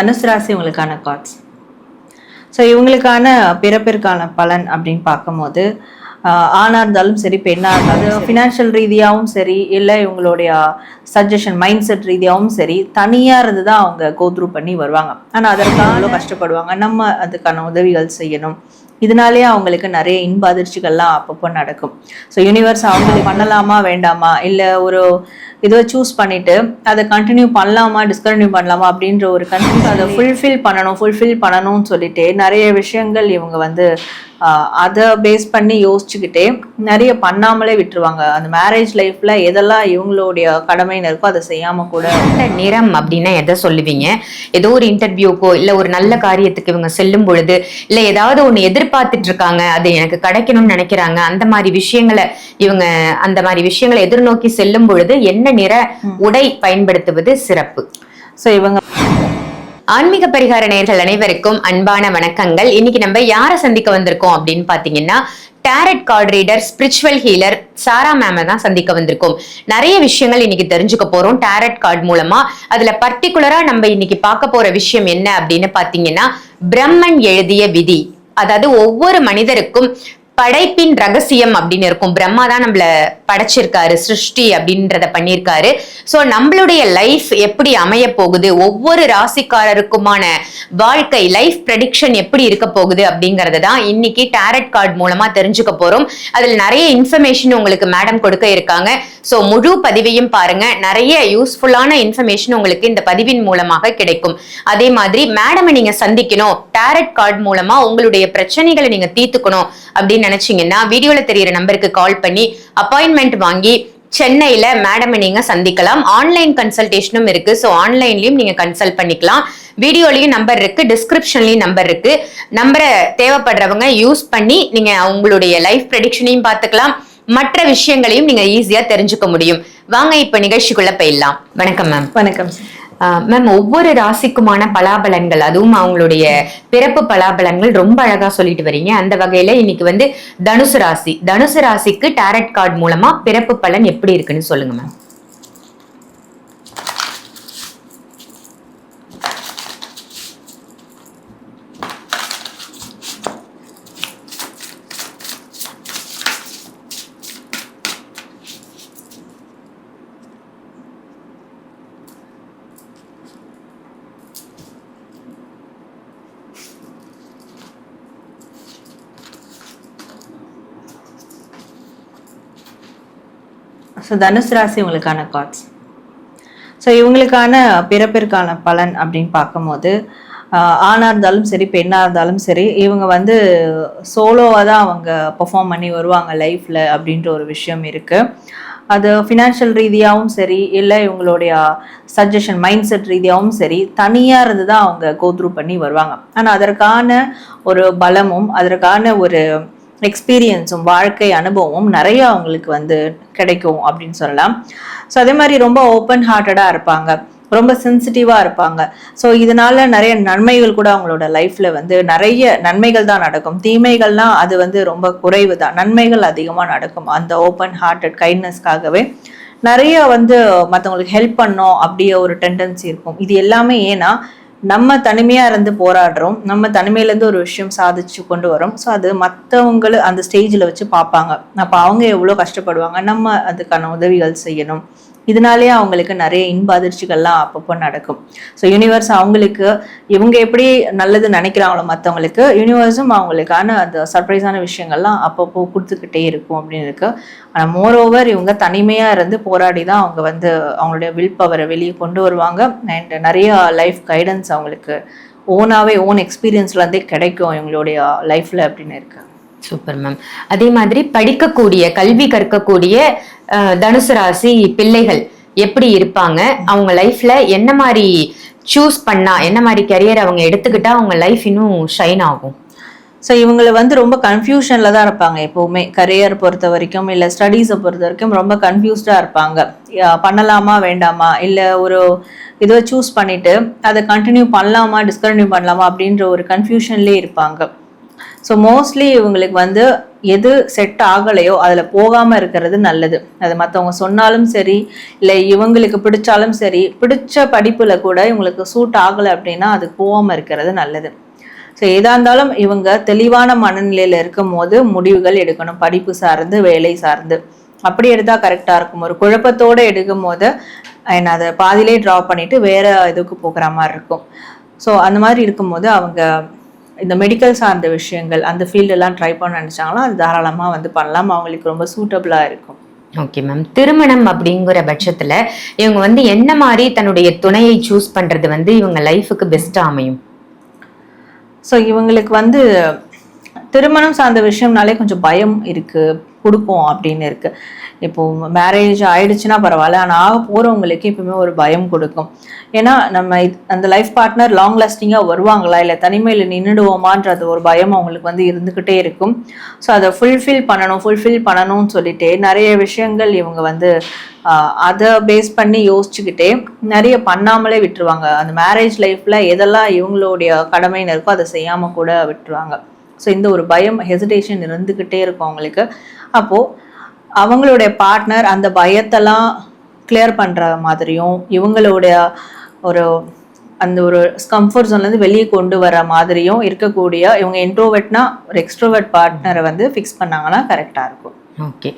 தனுசு ராசி உங்களுக்கான கார்ட்ஸ் ஸோ இவங்களுக்கான பிறப்பிற்கான பலன் அப்படின்னு பார்க்கும்போது ஆணாக இருந்தாலும் சரி பெண்ணாக இருந்தாலும் ஃபினான்ஷியல் ரீதியாகவும் சரி இல்லை இவங்களுடைய சஜஷன் மைண்ட் செட் ரீதியாகவும் சரி தனியாக இருந்து தான் அவங்க கோத்ரூ பண்ணி வருவாங்க. ஆனால் அதற்காக அவ்வளோ கஷ்டப்படுவாங்க? நம்ம அதுக்கான உதவிகள் செய்யணும். இதனாலேயே அவங்களுக்கு நிறைய இன்ப அதிர்ச்சிகள்லாம் அப்பப்போ நடக்கும். ஸோ யூனிவர்ஸ் அவங்களுக்கு பண்ணலாமா வேண்டாமா? இல்லை ஒரு இதை சூஸ் பண்ணிட்டு அதை கண்டினியூ பண்ணலாமா டிஸ்கண்டினியூ பண்ணலாமா அப்படின்ற ஒரு கன்ஃபியூஸ் அதை ஃபுல்ஃபில் பண்ணணும் ஃபுல்ஃபில் பண்ணணும்னு சொல்லிட்டு நிறைய விஷயங்கள் இவங்க வந்து அதை பேஸ் பண்ணி யோசிச்சுக்கிட்டே நிறைய பண்ணாமலே விட்டுருவாங்க. அந்த மேரேஜ் லைஃப்ல எதெல்லாம் இவங்களுடைய கடமைன்னு இருக்கோ அதை செய்யாம கூட நிறம் அப்படின்னா எதை சொல்லுவீங்க? ஏதோ ஒரு இன்டர்வியூக்கோ இல்ல ஒரு நல்ல காரியத்துக்கு இவங்க செல்லும் பொழுது இல்ல ஏதாவது ஒண்ணு எதிர்பார்த்துட்டு இருக்காங்க அது எனக்கு கிடைக்கணும்னு நினைக்கிறாங்க அந்த மாதிரி விஷயங்களை இவங்க அந்த மாதிரி விஷயங்களை எதிர்நோக்கி செல்லும் பொழுது என்ன நிற உடை பயன்படுத்துவது சிறப்பு. ஸோ இவங்க ஆன்மீக பரிகார நேயர்கள் அனைவருக்கும் அன்பான வணக்கங்கள். இன்னைக்கு நம்ம யாரை சந்திக்க வந்திருக்கோம் அப்படின்னு பாத்தீங்கன்னா tarot card reader spiritual healer Sara ma'am தான் சந்திக்க வந்திருக்கோம். நிறைய விஷயங்கள் இன்னைக்கு தெரிஞ்சுக்க போறோம் டேரட் கார்டு மூலமா. அதுல பர்டிகுலரா நம்ம இன்னைக்கு பார்க்க போற விஷயம் என்ன அப்படின்னு பாத்தீங்கன்னா பிரம்மன் எழுதிய விதி. அதாவது ஒவ்வொரு மனிதருக்கும் படைப்பின் ரகசியம் அப்படின்னு இருக்கும். பிரம்மா தான் நம்மள படைச்சிருக்காரு சிருஷ்டி அப்படின்றத பண்ணியிருக்காரு ஸோ நம்மளுடைய லைஃப் எப்படி அமைய போகுது? ஒவ்வொரு ராசிக்காரருக்குமான வாழ்க்கை லைஃப் ப்ரெடிக்ஷன் எப்படி இருக்க போகுது அப்படிங்கறத தான் இன்னைக்கு டேரட் கார்டு மூலமா தெரிஞ்சுக்க போறோம். அதில் நிறைய இன்ஃபர்மேஷன் உங்களுக்கு மேடம் கொடுக்க இருக்காங்க. ஸோ முழு பதிவையும் பாருங்க. நிறைய யூஸ்ஃபுல்லான இன்ஃபர்மேஷன் உங்களுக்கு இந்த பதிவின் மூலமாக கிடைக்கும். அதே மாதிரி மேடமை நீங்க சந்திக்கணும். டேரட் கார்டு மூலமா உங்களுடைய பிரச்சனைகளை நீங்க தீர்த்துக்கணும் அப்படின்னு நினைச்சீங்கன்னா வீடியோல தெரியிற நம்பருக்கு கால் பண்ணி அப்பாயின்மெண்ட் வாங்கி சென்னையில மேடமை நீங்க சந்திக்கலாம். ஆன்லைன் கன்சல்டேஷனும் இருக்கு. ஸோ ஆன்லைன்லயும் நீங்க கன்சல்ட் பண்ணிக்கலாம். வீடியோலயும் நம்பர் இருக்கு. டிஸ்கிரிப்ஷன்லயும் நம்பர் இருக்கு. நம்பரை தேவைப்படுறவங்க யூஸ் பண்ணி நீங்க உங்களுடைய லைஃப் ப்ரெடிக்ஷனையும் பார்த்துக்கலாம். மற்ற விஷயங்களையும் நீங்க ஈஸியா தெரிஞ்சுக்க முடியும். வாங்க இப்ப நிகழ்ச்சிக்குள்ள போயிடலாம். வணக்கம் மேம் வணக்கம் மேம் ஒவ்வொரு ராசிக்குமான பலாபலன்கள் அதுவும் அவங்களுடைய பிறப்பு பலாபலன்கள் ரொம்ப அழகா சொல்லிட்டு வரீங்க. அந்த வகையில இன்னைக்கு வந்து தனுசு ராசி. தனுசு ராசிக்கு டேரட் கார்டு மூலமா பிறப்பு பலன் எப்படி இருக்குன்னு சொல்லுங்க மேம் ஸோ தனுசு ராசி உங்களுக்கான கார்ட்ஸ் ஸோ இவங்களுக்கான பிறப்பிற்கான பலன் அப்படின்னு பார்க்கும்போது ஆணாக இருந்தாலும் சரி பெண்ணாக இருந்தாலும் சரி இவங்க வந்து சோலோவாக தான் அவங்க பெர்ஃபார்ம் பண்ணி வருவாங்க லைஃப்பில் அப்படின்ற ஒரு விஷயம் இருக்குது அது ஃபினான்ஷியல் ரீதியாகவும் சரி இல்லை இவங்களுடைய சஜஷன் மைண்ட் செட் ரீதியாகவும் சரி தனியாக இருந்து தான் அவங்க கோத்ரூ பண்ணி வருவாங்க. ஆனால் அதற்கான ஒரு பலமும் அதற்கான ஒரு எக்ஸ்பீரியன்ஸும் வாழ்க்கை அனுபவமும் நிறைய அவங்களுக்கு வந்து கிடைக்கும் அப்படின்னு சொல்லலாம். ஸோ அதே மாதிரி ரொம்ப ஓப்பன் ஹார்ட்டடாக இருப்பாங்க. ரொம்ப சென்சிட்டிவாக இருப்பாங்க. ஸோ இதனால நிறைய நன்மைகள் கூட அவங்களோட லைஃப்ல வந்து நிறைய நன்மைகள் தான் நடக்கும். தீமைகள்லாம் அது வந்து ரொம்ப குறைவு தான். நன்மைகள் அதிகமாக நடக்கும் அந்த ஓப்பன் ஹார்ட்டட் கைண்ட்னஸ்க்காகவே நிறைய வந்து மற்றவங்களுக்கு ஹெல்ப் பண்ணோம் அப்படியே ஒரு டெண்டன்சி இருக்கும். இது எல்லாமே ஏன்னா நம்ம தனிமையாக இருந்து போராடுறோம். நம்ம தனிமையிலேருந்து ஒரு விஷயம் சாதிச்சு கொண்டு வரோம். ஸோ அது மற்றவங்கள அந்த ஸ்டேஜில் வச்சு பார்ப்பாங்க. அப்போ அவங்க எவ்வளோ கஷ்டப்படுவாங்க? நம்ம அதுக்கான உதவிகள் செய்யணும். இதனாலேயே அவங்களுக்கு நிறைய இன்ப அதிர்ச்சிகள்லாம் அப்பப்போ நடக்கும். ஸோ யூனிவர்ஸ் அவங்களுக்கு இவங்க எப்படி நல்லது நினைக்கிறாங்களோ மற்றவங்களுக்கு யூனிவர்ஸும் அவங்களுக்கான அந்த சர்ப்ரைஸான விஷயங்கள்லாம் அப்பப்போ கொடுத்துக்கிட்டே இருக்கும் அப்படின்னு இருக்கு ஆனால் மோர் ஓவர் இவங்க தனிமையாக இருந்து போராடி தான் அவங்க வந்து அவங்களுடைய வில் பவரை வெளியே கொண்டு வருவாங்க. அண்ட் நிறைய லைஃப் கைடன்ஸ் அவங்களுக்கு ஓனாகவே ஓன் எக்ஸ்பீரியன்ஸ்லேருந்தே கிடைக்கும் இவங்களுடைய லைஃப்பில் அப்படின்னு இருக்குது சூப்பர் மேம் அதே மாதிரி படிக்கக்கூடிய கல்வி கற்கக்கூடிய தனுசு ராசி பிள்ளைகள் எப்படி இருப்பாங்க? அவங்க லைஃப்ல என்ன மாதிரி சூஸ் பண்ணா என்ன மாதிரி கரியர் அவங்க எடுத்துக்கிட்டா அவங்க லைஃப் இன்னும் ஷைன் ஆகும்? ஸோ இவங்களை வந்து ரொம்ப கன்ஃபியூஷனில் தான் இருப்பாங்க எப்போவுமே. கரியர் பொறுத்த வரைக்கும் இல்லை ஸ்டடீஸை பொறுத்த வரைக்கும் ரொம்ப கன்ஃபியூஸ்டாக இருப்பாங்க. பண்ணலாமா வேண்டாமா? இல்லை ஒரு இதை சூஸ் பண்ணிவிட்டு அதை கண்டினியூ பண்ணலாமா டிஸ்கண்டினியூ பண்ணலாமா அப்படின்ற ஒரு கன்ஃபியூஷன்லேயே இருப்பாங்க. ஸோ மோஸ்ட்லி இவங்களுக்கு வந்து எது செட் ஆகலையோ அதில் போகாமல் இருக்கிறது நல்லது. அது மற்றவங்க சொன்னாலும் சரி இல்லை இவங்களுக்கு பிடிச்சாலும் சரி பிடிச்ச படிப்பில் கூட இவங்களுக்கு சூட் ஆகலை அப்படின்னா அது போகாமல் இருக்கிறது நல்லது. ஸோ எதாக இருந்தாலும் இவங்க தெளிவான மனநிலையில் இருக்கும் போது முடிவுகள் எடுக்கணும் படிப்பு சார்ந்து வேலை சார்ந்து. அப்படி எடுத்தால் கரெக்டாக இருக்கும். ஒரு குழப்பத்தோடு எடுக்கும் போது என்ன அதை பாதியிலே ட்ரா பண்ணிவிட்டு வேறு இதுக்கு போகிற மாதிரி இருக்கும். ஸோ அந்த மாதிரி இருக்கும்போது அவங்க இந்த மெடிக்கல் சார்ந்த விஷயங்கள் அந்த ஃபீல்டெல்லாம் ட்ரை பண்ண நினச்சாங்கன்னா அது தாராளமாக வந்து பண்ணலாம். அவங்களுக்கு ரொம்ப சூட்டபுளாக இருக்கும். ஓகே மேம் திருமணம் அப்படிங்கிற பட்சத்துல இவங்க வந்து என்ன மாதிரி தன்னுடைய துணையை சூஸ் பண்றது வந்து இவங்க லைஃபுக்கு பெஸ்டா அமையும்? ஸோ இவங்களுக்கு வந்து திருமணம் சார்ந்த விஷயம்னாலே கொஞ்சம் பயம் இருக்கு. கொடுப்போம் அப்படின்னு இருக்கு. இப்போ மேரேஜ் ஆயிடுச்சுன்னா பரவாயில்ல ஆனால் ஆக போகிறவங்களுக்கு எப்பவுமே ஒரு பயம் கொடுக்கும். ஏன்னா நம்ம அந்த லைஃப் பார்ட்னர் லாங் லாஸ்டிங்காக வருவாங்களா? இல்லை தனிமையில் நின்றுடுவோமான்றது ஒரு பயம் அவங்களுக்கு வந்து இருந்துக்கிட்டே இருக்கும். ஸோ அதை ஃபுல்ஃபில் பண்ணணும் ஃபுல்ஃபில் பண்ணணும்னு சொல்லிட்டு நிறைய விஷயங்கள் இவங்க வந்து அதை பேஸ் பண்ணி யோசிச்சுக்கிட்டே நிறைய பண்ணாமலே விட்டுருவாங்க. அந்த மேரேஜ் லைஃப்பில் எதெல்லாம் இவங்களுடைய கடமைன்னு இருக்கோ அதை செய்யாமல் கூட விட்டுருவாங்க. ஸோ இந்த ஒரு பயம் ஹெசிடேஷன் இருந்துக்கிட்டே இருக்கும் அவங்களுக்கு. அப்போது அவங்களுடைய பார்ட்னர் அந்த பயத்தெல்லாம் கிளியர் பண்ணுற மாதிரியும் இவங்களுடைய ஒரு அந்த ஒரு கம்ஃபர்ட் ஜோன்லேருந்து வெளியே கொண்டு வர மாதிரியும் இருக்கக்கூடிய இவங்க இன்ட்ரோவெட்னா ஒரு எக்ஸ்ட்ரோவெட் பார்ட்னரை வந்து ஃபிக்ஸ் பண்ணாங்கன்னா கரெக்டாக இருக்கும். ஓகே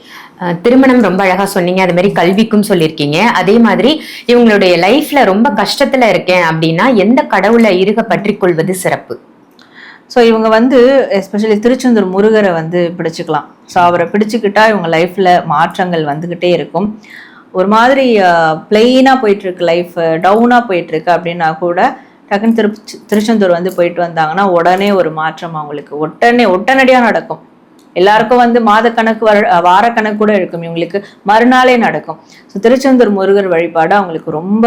திருமணம் ரொம்ப அழகாக சொன்னீங்க. அது மாதிரி கல்விக்கும் சொல்லியிருக்கீங்க. அதே மாதிரி இவங்களுடைய லைஃப்பில் ரொம்ப கஷ்டத்தில் இருக்கேன் அப்படின்னா எந்த கடவுளை இருக பற்றி கொள்வது சிறப்பு? ஸோ இவங்க வந்து எஸ்பெஷலி திருச்செந்தூர் முருகரை வந்து பிடிச்சிக்கலாம். ஸோ அவரை பிடிச்சிக்கிட்டா இவங்க லைஃப்பில் மாற்றங்கள் வந்துக்கிட்டே இருக்கும். ஒரு மாதிரி பிளெயினாக போயிட்டுருக்கு லைஃப் டவுனாக போயிட்டுருக்கு அப்படின்னா கூட டக்குன்னு திரு திருச்செந்தூர் வந்து போயிட்டு வந்தாங்கன்னா உடனே ஒரு மாற்றம் அவங்களுக்கு. உடனே உடனடியாக நடக்கும். எல்லாருக்கும் வந்து மாதக்கணக்கு வர வாரக்கணக்கு கூட இருக்கும். இவங்களுக்கு மறுநாளே நடக்கும். ஸோ திருச்செந்தூர் முருகர் வழிபாடு அவங்களுக்கு ரொம்ப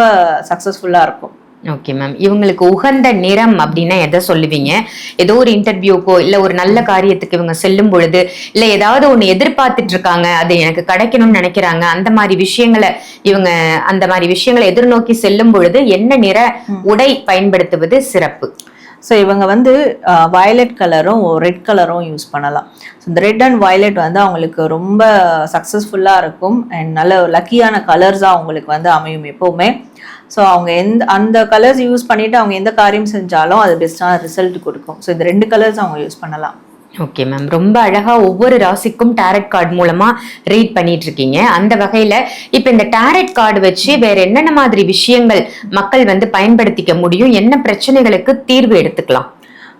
சக்ஸஸ்ஃபுல்லாக இருக்கும். ஓகே மேம் இவங்களுக்கு உகந்த நிறம் அப்படின்னா எதை சொல்லுவீங்க? ஏதோ ஒரு இன்டர்வியூக்கோ இல்ல ஒரு நல்ல காரியத்துக்கு இவங்க செல்லும் பொழுது இல்ல ஏதாவது ஒண்ணு எதிர்பார்த்துட்டு இருக்காங்க அது எனக்கு கிடைக்கணும்னு நினைக்கிறாங்க அந்த மாதிரி விஷயங்களை இவங்க அந்த மாதிரி விஷயங்களை எதிர்நோக்கி செல்லும் பொழுது என்ன நிற உடை பயன்படுத்துவது சிறப்பு? ஸோ இவங்க வந்து வயலட் கலரும் ரெட் கலரும் யூஸ் பண்ணலாம். ஸோ இந்த ரெட் அண்ட் வயலட் வந்து அவங்களுக்கு ரொம்ப சக்ஸஸ்ஃபுல்லாக இருக்கும். அண்ட் நல்ல லக்கியான கலர்ஸாக அவங்களுக்கு வந்து அமையும் எப்போவுமே. ஸோ அவங்க எந்த அந்த கலர்ஸ் யூஸ் பண்ணிவிட்டு அவங்க எந்த காரியம் செஞ்சாலும் அது பெஸ்ட்டான ரிசல்ட் கொடுக்கும். ஸோ இந்த ரெண்டு கலர்ஸ் அவங்க யூஸ் பண்ணலாம். ஓகே மேம் ரொம்ப அழகா ஒவ்வொரு ராசிக்கும் டேரட் கார்டு மூலமா ரீட் பண்ணிட்டு இருக்கீங்க. அந்த வகையில இப்ப இந்த டேரட் கார்டு வச்சு வேற என்னென்ன மாதிரி விஷயங்கள் மக்கள் வந்து பயன்படுத்திக்க முடியும்? என்ன பிரச்சனைகளுக்கு தீர்வு எடுத்துக்கலாம்?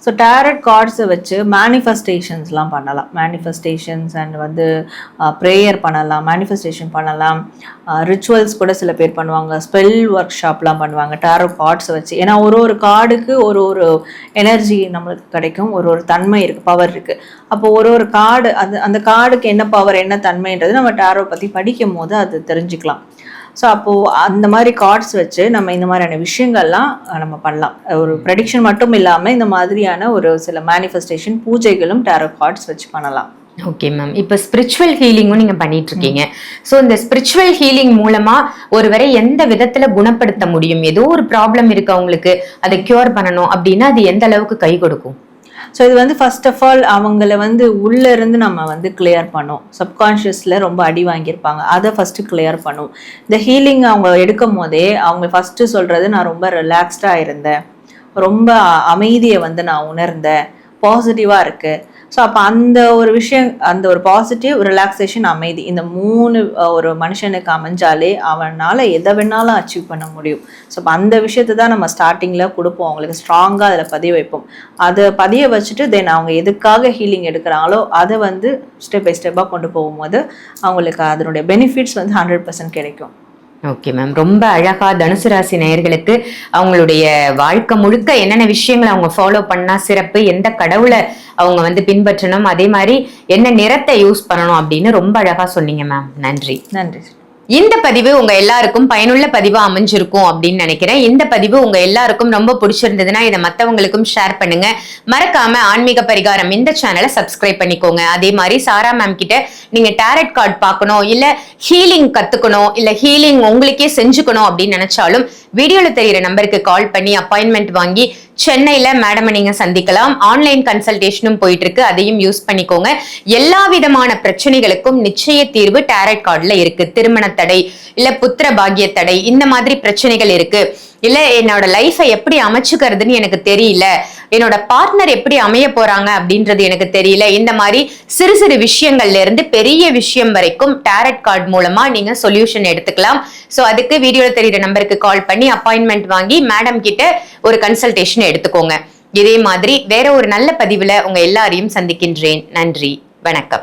ஸோ டேரட் கார்ட்ஸை வச்சு மேனிஃபெஸ்டேஷன்ஸ்லாம் பண்ணலாம். மேனிஃபெஸ்டேஷன்ஸ் அண்ட் வந்து ப்ரேயர் பண்ணலாம் மேனிஃபெஸ்டேஷன் பண்ணலாம். ரிச்சுவல்ஸ் கூட சில பேர் பண்ணுவாங்க. ஸ்பெல் ஒர்க் ஷாப்லாம் பண்ணுவாங்க. டேரோ கார்ட்ஸை வச்சு. ஏன்னா ஒரு ஒரு கார்டுக்கு ஒரு ஒரு எனர்ஜி நம்மளுக்கு கிடைக்கும். ஒரு ஒரு தன்மை இருக்குது பவர் இருக்குது அப்போ ஒரு ஒரு கார்டு அது அந்த கார்டுக்கு என்ன பவர் என்ன தன்மைன்றது நம்ம டேரோ பற்றி படிக்கும் போது அது தெரிஞ்சுக்கலாம். ஸோ அப்போது அந்த மாதிரி கார்ட்ஸ் வச்சு நம்ம இந்த மாதிரியான விஷயங்கள்லாம் நம்ம பண்ணலாம். ஒரு ப்ரெடிக்ஷன் மட்டும் இல்லாமல் இந்த மாதிரியான ஒரு சில மேனிஃபெஸ்டேஷன் பூஜைகளும் டேரோ கார்ட்ஸ் வச்சு பண்ணலாம். ஓகே மேம் இப்போ ஸ்பிரிச்சுவல் ஹீலிங்கும் நீங்கள் பண்ணிட்டு இருக்கீங்க ஸோ இந்த ஸ்பிரிச்சுவல் ஹீலிங் மூலமா ஒருவரை எந்த விதத்துல குணப்படுத்த முடியும்? ஏதோ ஒரு ப்ராப்ளம் இருக்கு அவங்களுக்கு அதை கியூர் பண்ணணும் அப்படின்னா அது எந்த அளவுக்கு கை கொடுக்கும்? ஸோ இது வந்து ஃபர்ஸ்ட் ஆஃப் ஆல் அவங்கள வந்து உள்ளே இருந்து நம்ம வந்து கிளியர் பண்ணோம். சப்கான்ஷியஸில் ரொம்ப அடி வாங்கியிருப்பாங்க. அதை ஃபஸ்ட்டு கிளியர் பண்ணும். இந்த ஹீலிங் அவங்க எடுக்கும் போதே அவங்க ஃபஸ்ட்டு சொல்கிறது நான் ரொம்ப ரிலாக்ஸ்டாக இருந்தேன். ரொம்ப அமைதியை வந்து நான் உணர்ந்தேன். பாசிட்டிவாக இருக்குது ஸோ அப்போ அந்த ஒரு விஷயம் அந்த ஒரு பாசிட்டிவ் ரிலாக்ஸேஷன் அமைதி. இந்த மூணு ஒரு மனுஷனுக்கு அமைஞ்சாலே அவனால் எதை வேணாலும் அச்சீவ் பண்ண முடியும். ஸோ அப்போ அந்த விஷயத்தை தான் நம்ம ஸ்டார்டிங்கில் கொடுப்போம். அவங்களுக்கு ஸ்ட்ராங்காக அதில் பதிய வைப்போம். அதை பதிய வச்சுட்டு தென் அவங்க எதுக்காக ஹீலிங் எடுக்கிறாங்களோ அதை வந்து ஸ்டெப் பை ஸ்டெப்பாக கொண்டு போகும்போது அவங்களுக்கு அதனுடைய பெனிஃபிட்ஸ் வந்து ஹண்ட்ரட் பர்சன்ட் கிடைக்கும். ஓகே மேம் ரொம்ப அழகா தனுசு ராசி நேயர்களுக்கு அவங்களுடைய வாழ்க்கை முழுக்க என்னென்ன விஷயங்களை அவங்க ஃபாலோ பண்ணா சிறப்பு எந்த கடவுளை அவங்க வந்து பின்பற்றணும் அதே மாதிரி என்ன நிறத்தை யூஸ் பண்ணணும் அப்படின்னு ரொம்ப அழகா சொன்னீங்க மேம் நன்றி. நன்றி இந்த பதிவு உங்க எல்லாருக்கும் பயனுள்ள பதிவா அமைஞ்சிருக்கும் அப்படின்னு நினைக்கிறேன். இந்த பதிவு உங்க எல்லாருக்கும் ரொம்ப பிடிச்சிருந்ததுன்னா இதை மத்தவங்களுக்கும் ஷேர் பண்ணுங்க. மறக்காம ஆன்மீக பரிகாரம் இந்த சேனலை சப்ஸ்கிரைப் பண்ணிக்கோங்க. அதே மாதிரி சாரா மேம் கிட்ட நீங்க டேரட் கார்டு பார்க்கணும் இல்ல ஹீலிங் கத்துக்கணும் இல்ல ஹீலிங் உங்களுக்கே செஞ்சுக்கணும் அப்படின்னு நினைச்சாலும் வீடியோல தெரியிற நம்பருக்கு கால் பண்ணி அப்பாயின்மெண்ட் வாங்கி சென்னையில மேடம் நீங்க சந்திக்கலாம். ஆன்லைன் கன்சல்டேஷனும் போயிட்டு இருக்கு அதையும் யூஸ் பண்ணிக்கோங்க. எல்லா விதமான பிரச்சனைகளுக்கும் நிச்சய தீர்வு டேரட் கார்டுல இருக்கு. திருமண தடை இல்ல புத்திர பாகிய தடை இந்த மாதிரி பிரச்சனைகள் இருக்கு. இல்ல என்னோட லைஃபை எப்படி அமைச்சுக்கிறதுன்னு எனக்கு தெரியல. என்னோட பார்ட்னர் எப்படி அமைய போறாங்க அப்படின்றது எனக்கு தெரியல. இந்த மாதிரி சிறு சிறு விஷயங்கள்ல இருந்து பெரிய விஷயம் வரைக்கும் டேரட் கார்டு மூலமா நீங்க சொல்யூஷன் எடுத்துக்கலாம். சோ அதுக்கு வீடியோல தெரியுற நம்பருக்கு கால் பண்ணி அப்பாயின்மெண்ட் வாங்கி மேடம் கிட்ட ஒரு கன்சல்டேஷன் எடுத்துக்கோங்க. இதே மாதிரி வேற ஒரு நல்ல பதிவுல உங்க எல்லாரையும் சந்திக்கின்றேன். நன்றி. வணக்கம்.